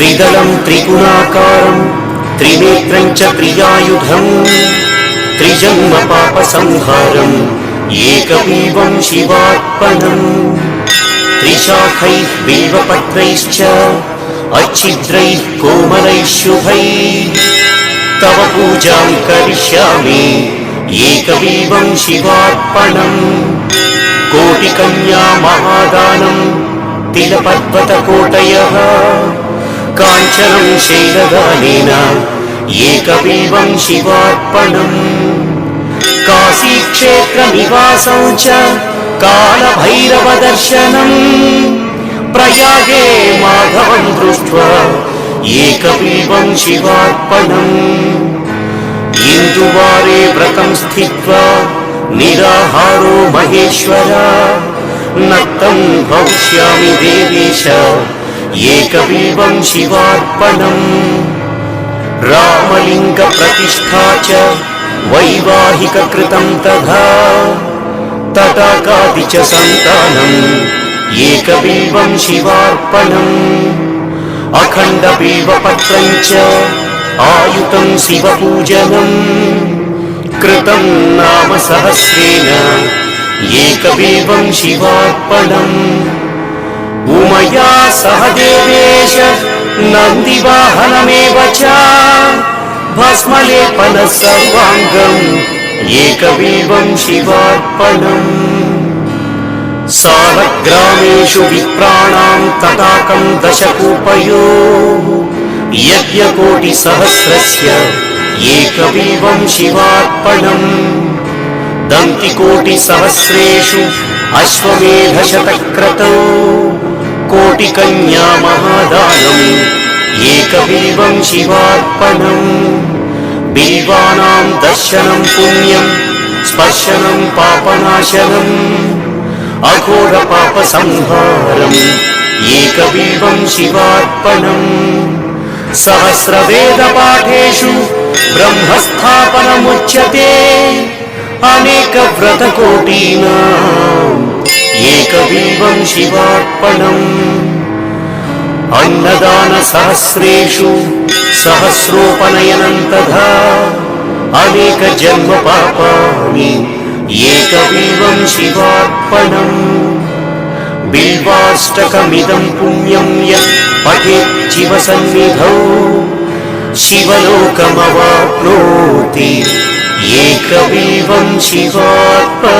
त्रिदलं त्रिगुणाकारं त्रिनेत्रं च त्रियायुधम् त्रिजन्मपापसंहारम् एकमेवं शिवात्मनम् त्रिशाखैः बिल्वपत्रैश्च अच्छिद्रैः कोमलैः शुभैः तव पूजां करिष्यामि एकमेवं शिवार्पणम् कोटिकन्या महादानं तिलपर्वतकोटयः కాంచనం శైలదానేనా ఏకమేవం శివార్పణం. కాశీక్షేత్రనివాసం చ కాలభైరవ దర్శనం ప్రయాగే మాధవం దృష్ట్వా ఏకమేవం శివార్పణం. ఇందువారే వ్రతం స్థిత్వా నిరాహారో మహేశ్వర నక్తం భవిష్యామి దేవేశ. महेश्वर नक्तं भविष्यामि देवीश एकबिल्वं शिवार्पणम् रामलिङ्गप्रतिष्ठा च वैवाहिककृतं तथा तटाकादि च सन्तानम् एकबिल्वं शिवार्पणम् अखण्डबिल्वपत्रं च आयुतं शिवपूजनम् कृतं नाम सहस्रेण एकबिल्वं शिवार्पणम् उमया सह देवेश नन्दिवाहनमेव च भस्मलेपन सर्वाङ्गम् एकबिल्वं शिवार्पणम् सालग्रामेषु विप्राणां तटाकं दशकूपयो यज्ञकोटिसहस्रस्य एकबिल्वं शिवार्पणम् दन्तिकोटिसहस्रेषु अश्वमेधशतक्रतौ कोटिकन्या महादानम् एकबिल्वं शिवार्पणम् बिल्वानां दर्शनं पुण्यं स्पर्शनं पापनाशनम् अघोरपापसंहारम् एकबिल्वं शिवार्पणम् सहस्रवेदपाठेषु ब्रह्मस्थापनमुच्यते अनेकव्रतकोटीनाम् कवीवं शिवार्पणम् अन्नदानसहस्रेषु सहस्रोपनयनं तथा अनेकजन्मपापानि एकवीवं शिवार्पणम् बिल्वाष्टकमिदं पुण्यं यत् पठेच्छिवसन्निधौ शिवलोकमवाप्नोति एकमेवं शिवात्मा